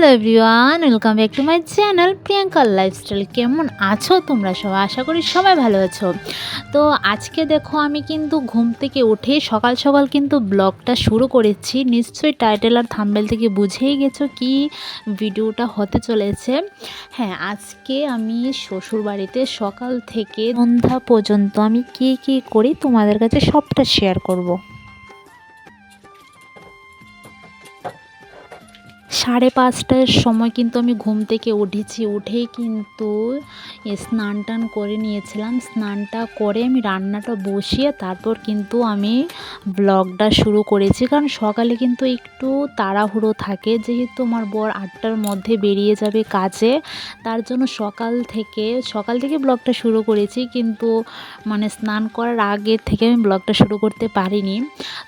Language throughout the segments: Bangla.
Hello everyone, welcome back to my channel প্রিয়াঙ্কার লাইফস্টাইল। কেমন আছো তোমরা সবাই? আশা করি সবাই ভালো আছো। তো আজকে দেখো আমি কিন্তু ঘুম থেকে উঠে সকাল সকাল কিন্তু ব্লগটা শুরু করেছি। নিশ্চয়ই টাইটেল আর থাম্বেল থেকে বুঝেই গেছো কি ভিডিওটা হতে চলেছে। হ্যাঁ আজকে আমি শ্বশুর বাড়িতে সকাল থেকে সন্ধ্যা পর্যন্ত আমি কি কি করি তোমাদের কাছে সবটা শেয়ার করব। সাড়ে পাঁচটার সময় কিন্তু আমি ঘুম থেকে উঠেছি। উঠেই কিন্তু স্নান টান করে নিয়েছিলাম। স্নানটা করে আমি রান্নাটা বসিয়ে তারপর কিন্তু আমি ব্লগটা শুরু করেছি। কারণ সকালে কিন্তু একটু তাড়াহুড়ো থাকে। যেহেতু আমার বর আটটার মধ্যে বেরিয়ে যাবে কাজে, তার জন্য সকাল থেকে সকাল থেকে ব্লগটা শুরু করেছি। কিন্তু মানে স্নান করার আগে থেকে আমি ব্লগটা শুরু করতে পারিনি।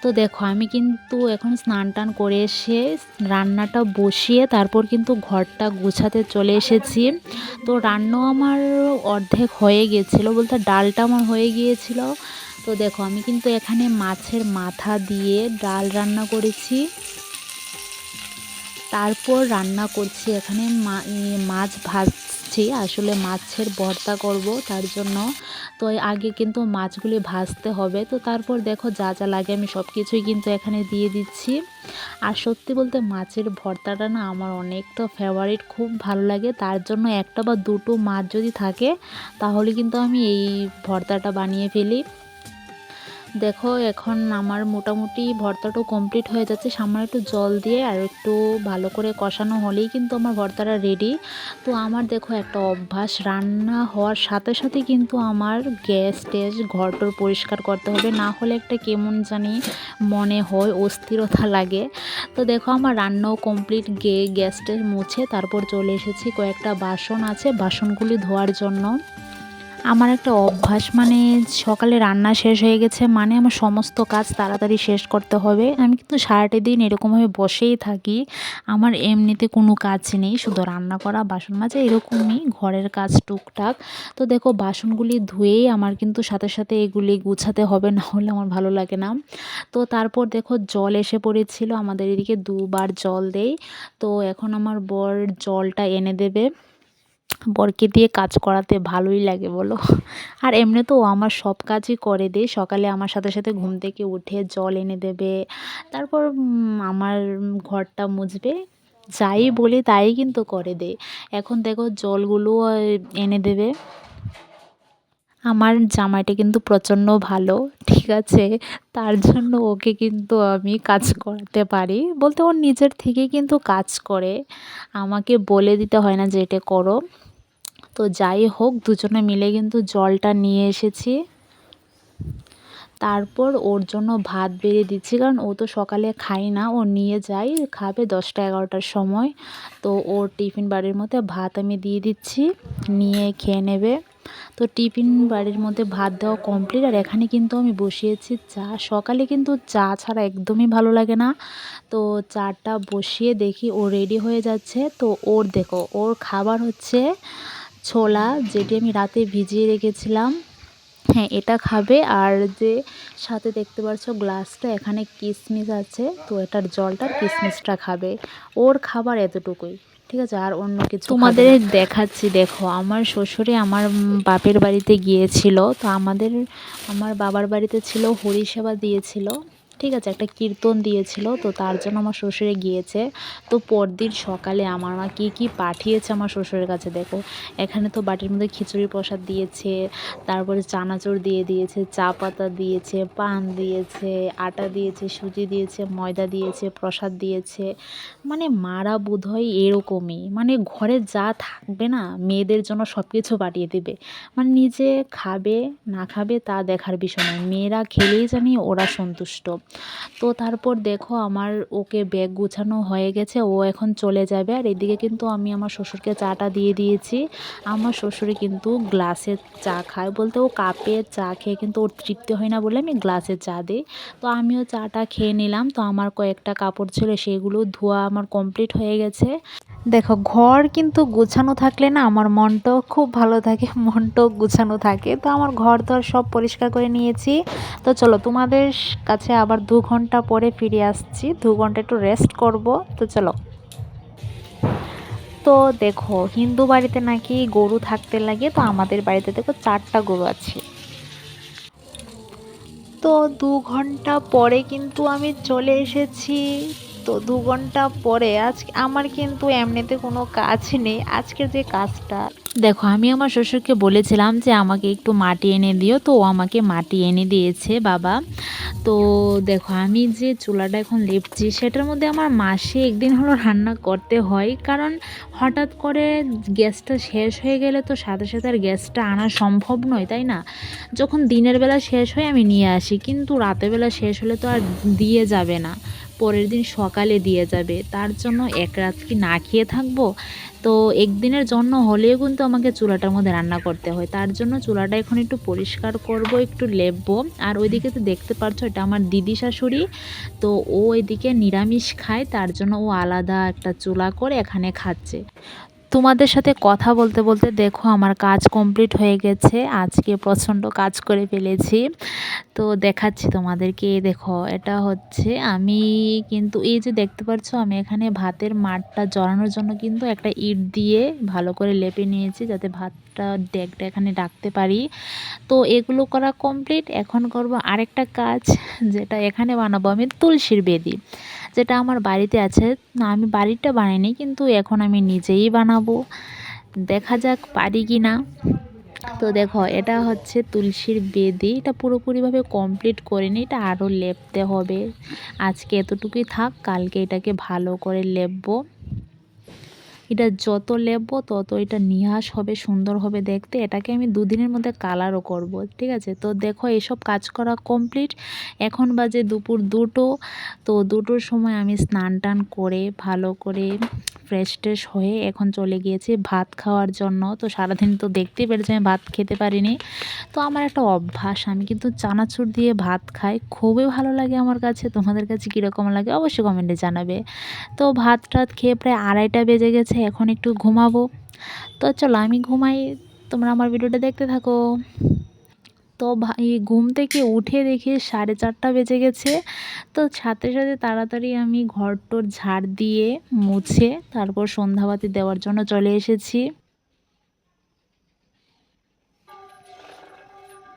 তো দেখো, আমি কিন্তু এখন স্নান টান করে এসে রান্নাটা বসিয়ে তারপর কিন্তু ঘরটা গোছাতে চলে এসেছি। তো রান্না আমার অর্ধেক হয়ে গিয়েছিল বলতে ডালটা আমার হয়ে গিয়েছিল। তো দেখো আমি কিন্তু এখানে মাছের মাথা দিয়ে ডাল রান্না করেছি। তারপর রান্না করছি এখানে মাছ ভাজছি। আসলে মাছের ভর্তা করব তার জন্য। তো আগে কিন্তু মাছগুলি ভাজতে হবে। তো তারপর দেখো যা যা লাগে আমি সব কিছুই কিন্তু এখানে দিয়ে দিচ্ছি। আর সত্যি বলতে মাছের ভর্তাটা না আমার অনেকটা ফেভারিট খুব ভালো লাগে। তার জন্য একটা বা দুটো মাছ যদি থাকে, তাহলে কিন্তু আমি এই ভর্তাটা বানিয়ে ফেলি। দেখো, এখন আমার মোটামুটি ভর্তাটাও কমপ্লিট হয়ে যাচ্ছে। সামান্য একটু জল দিয়ে আর একটু ভালো করে কষানো হলেই কিন্তু আমার ভর্তাটা রেডি তো আমার দেখো একটা অভ্যাস, রান্না হওয়ার সাথে সাথে কিন্তু আমার গ্যাস ট্যাস ঘরটর পরিষ্কার করতে হবে। না হলে একটা কেমন জানি মনে হয় অস্থিরতা লাগে। তো দেখো, আমার রান্নাও কমপ্লিট গে, গ্যাস ট্যাস মুছে তারপর চলে এসেছি। কয়েকটা বাসন আছে, বাসনগুলি ধোয়ার জন্য। আমার একটা অভ্যাস মানে সকালে রান্না শেষ হয়ে গেছে মানে আমার সমস্ত কাজ তাড়াতাড়ি শেষ করতে হবে। আমি কিন্তু সারাটা দিন এরকমভাবে বসেই থাকি, আমার এমনিতে কোনো কাজ নেই, শুধু রান্না করা, বাসন মাজা, এরকমই ঘরের কাজ টুকটাক। তো দেখো, বাসনগুলি ধুয়েই আমার কিন্তু সাথে সাথে এগুলি গুছাতে হবে, না হলে আমার ভালো লাগে না। তো তারপর দেখো, জল এসে পড়েছিল, আমাদের এদিকে দুবার জল দেই। তো এখন আমার বর জলটা এনে দেবে। বরকে দিয়ে কাজ করাতে ভালোই লাগে বলো। আর এমনি তো ও আমার সব কাজই করে দেয় সকালে আমার সাথে সাথে ঘুম থেকে উঠে জল এনে দেবে, তারপর আমার ঘরটা মুছবে, যাই বলি তাই কিন্তু করে দে। এখন দেখো জলগুলো এনে দেবে। আমার জামাইটা কিন্তু প্রচণ্ড ভালো, ঠিক আছে? তার জন্য ওকে কিন্তু আমি কাজ করাতে পারি। বলতে ওর নিজের থেকে কিন্তু কাজ করে। আমাকে বলে দিতে হয় না যে এটা করো। তো যাই হোক, দুজনে মিলে কিন্তু জলটা নিয়ে এসেছি। তারপর ওর জন্য ভাত বেড়ে দিচ্ছি, কারণ ও তো সকালে খায় না, ও নিয়ে যায়, খাবে দশটা এগারোটার সময়। তো ওর টিফিন বাড়ির মধ্যে ভাত আমি দিয়ে দিচ্ছি, নিয়ে খেয়ে নেবে। তো টিফিন বাড়ির মধ্যে ভাত দেওয়া কমপ্লিট আর এখানে কিন্তু আমি বসিয়েছি চা। সকালে কিন্তু চা ছাড়া একদমই ভালো লাগে না। তো চাটা বসিয়ে দেখি ও রেডি হয়ে যাচ্ছে। তো ওর দেখো, ওর খাবার হচ্ছে ছোলা যেটি আমি রাতে ভিজিয়ে রেখেছিলাম। হ্যাঁ এটা খাবে। আর যে সাথে দেখতে পাচ্ছ গ্লাসটা, এখানে কিশমিশ আছে। তো এটার জলটা কিশমিশটা খাবে। ওর খাবার এতটুকুই, ঠিক আছে? আর অন্য কিছু তোমাদের দেখাচ্ছি, দেখো, আমার শ্বশুরে আমার বাপের বাড়িতে গিয়েছিল। তো আমাদের, আমার বাবার বাড়িতে ছিল, হরিসেবা দিয়েছিল। ঠিক আছে, একটা কীর্তন দিয়েছিল, তো তার জন্য আমার শ্বশুরে গিয়েছে। তো পরদিন সকালে আমার মা কী কী পাঠিয়েছে আমার শ্বশুরের কাছে দেখো। এখানে তো বাটির মধ্যে খিচুড়ি প্রসাদ দিয়েছে, তারপরে চানাচুর দিয়ে দিয়েছে, চা পাতা দিয়েছে, পান দিয়েছে, আটা দিয়েছে, সুজি দিয়েছে, ময়দা দিয়েছে, প্রসাদ দিয়েছে। মানে মারা বোধ হয় এরকমই। মানে ঘরে যা থাকবে না, মেয়েদের জন্য সব কিছু পাঠিয়ে দেবে। মানে নিজে খাবে, না খাবে তা দেখার বিষয় নয়। মেয়েরা খেলেই জানি ওরা সন্তুষ্ট। তো তারপর দেখো আমার ওকে ব্যাগ গুছানো হয়ে গেছে, ও এখন চলে যাবে। আর এদিকে কিন্তু আমি আমার শ্বশুরকে চাটা দিয়ে দিয়েছি। আমার শ্বশুরে কিন্তু গ্লাসের চা খায়। বলতে ও কাপের চা খেয়ে কিন্তু ওর তৃপ্তি হয় না বলে আমি গ্লাসের চা দিই। তো আমিও চাটা খেয়ে নিলাম। তো আমার কয়েকটা কাপড় ছিল, সেগুলো ধোয়া আমার কমপ্লিট হয়ে গেছে। দেখো, ঘর কিন্তু গুছানো থাকলে না আমার মনটাও খুব ভালো থাকে, মনটাও গুছানো থাকে। তো আমার ঘর দর সব পরিষ্কার করে নিয়েছি। তো চলো তোমাদের কাছে আবার দু ঘণ্টা পরে ফিরে আসছি। দু ঘণ্টা একটু রেস্ট করব। তো চলো। তো দেখো, হিন্দু বাড়িতে নাকি গরু থাকতে লাগে। তো আমাদের বাড়িতে দেখো চারটা গরু আছে। তো দু ঘণ্টা পরে কিন্তু আমি চলে এসেছি। তো দু ঘণ্টা পরে আজ, আমার কিন্তু এমনিতে কোনো কাজ নেই। আজকের যে কাজটা দেখো, আমি আমার শ্বশুরকে বলেছিলাম যে আমাকে একটু মাটি এনে দিও। তো ও আমাকে মাটি এনে দিয়েছে, বাবা। তো দেখো, আমি যে চুলাটা এখন লেপছি, সেটার মধ্যে আমার মাসে একদিন হলো রান্না করতে হয়। কারণ হঠাৎ করে গ্যাসটা শেষ হয়ে গেলে তো সাথে সাথে আর গ্যাসটা আনা সম্ভব নয়, তাই না? যখন দিনের বেলা শেষ হয়, আমি নিয়ে আসি। কিন্তু রাতের বেলা শেষ হলে তো আর দিয়ে যাবে না। পরের দিন সকালে দিয়ে যাবে। তার জন্য এক রাত কি না খেয়ে থাকব তো একদিনের জন্য হলেও কিন্তু আমাকে চুলাটার মধ্যে রান্না করতে হয়। তার জন্য চুলাটা এখন একটু পরিষ্কার করব, একটু লেপবো। আর ওইদিকে তো দেখতে পারছ, এটা আমার দিদি শাশুড়ি। তো ও এদিকে নিরামিষ খায়, তার জন্য ও আলাদা একটা চুলা করে এখানে খাচ্ছে। তোমাদের সাথে কথা বলতে বলতে দেখো আমার কাজ কমপ্লিট হয়ে গেছে। আজকে প্রচণ্ড কাজ করে ফেলেছি। তো দেখাচ্ছি তোমাদেরকে। দেখো, এটা হচ্ছে আমি কিন্তু এই যে দেখতে পাচ্ছ আমি এখানে ভাতের মাঠটা জড়ানোর জন্য কিন্তু একটা ইট দিয়ে ভালো করে লেপে নিয়েছি যাতে ভাতটা ডেকটা এখানে রাখতে পারি। তো এগুলো করা কমপ্লিট। এখন করব আরেকটা কাজ, যেটা এখানে বানাবো আমি তুলসীর বেদি। যেটা আমার বাড়িতে আছে, না, আমি বাড়িটা বানাইনি, কিন্তু এখন আমি নিজেই বানাবো। দেখা যাক পারি কি না তো দেখো, এটা হচ্ছে তুলসীর বেদি। এটা পুরোপুরিভাবে কমপ্লিট করিনি এটা আরও লেপতে হবে। আজকে এতটুকুই থাক, কালকে এটাকে ভালো করে লেপবো। এটা যত লেপবো, তত এটা নিহাস হবে, সুন্দর হবে দেখতে। এটাকে আমি দুদিনের মধ্যে কালারও করব, ঠিক আছে? তো দেখো, এসব কাজ করা কমপ্লিট এখন বাজে দুপুর দুটো। তো দুটোর সময় আমি স্নান টান করে, ভালো করে ফ্রেশ ট্রেশ হয়ে এখন চলে গিয়েছি ভাত খাওয়ার জন্য। তো সারাদিন তো দেখতেই পেরেছি, আমি ভাত খেতে পারিনি। তো আমার একটা অভ্যাস, আমি কিন্তু চানাচুর দিয়ে ভাত খাই। খুবই ভালো লাগে আমার কাছে। তোমাদের কাছে কীরকম লাগে অবশ্যই কমেন্টে জানাবে। তো ভাত টাত খেয়ে প্রায় আড়াইটা বেজে গেছে। এখন একটু ঘুমাবো। তো চলো আমি ঘুমাই, তোমরা আমার ভিডিওটা দেখতে থাকো। তো ভাই, ঘুম থেকে উঠে দেখি সাড়ে চারটা বেজে গেছে। তো সাথে সাথে তাড়াতাড়ি আমি ঘরটোর টর ঝাড় দিয়ে মুছে তারপর সন্ধ্যাবাতি দেওয়ার জন্য চলে এসেছি।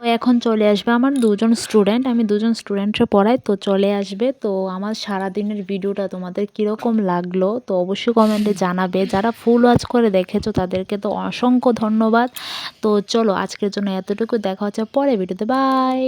তো এখন চলে আসবে আমার দুজন স্টুডেন্ট আমি দুজন স্টুডেন্টরা পড়াই তো চলে আসবে। তো আমার সারাদিনের ভিডিওটা তোমাদের কীরকম লাগল, তো অবশ্যই কমেন্টে জানাবে। যারা ফুল ওয়াচ করে দেখেছ, তাদেরকে তো অসংখ্য ধন্যবাদ। তো চলো, আজকের জন্য এতটুকু। দেখা হচ্ছে পরে ভিডিওতে বাই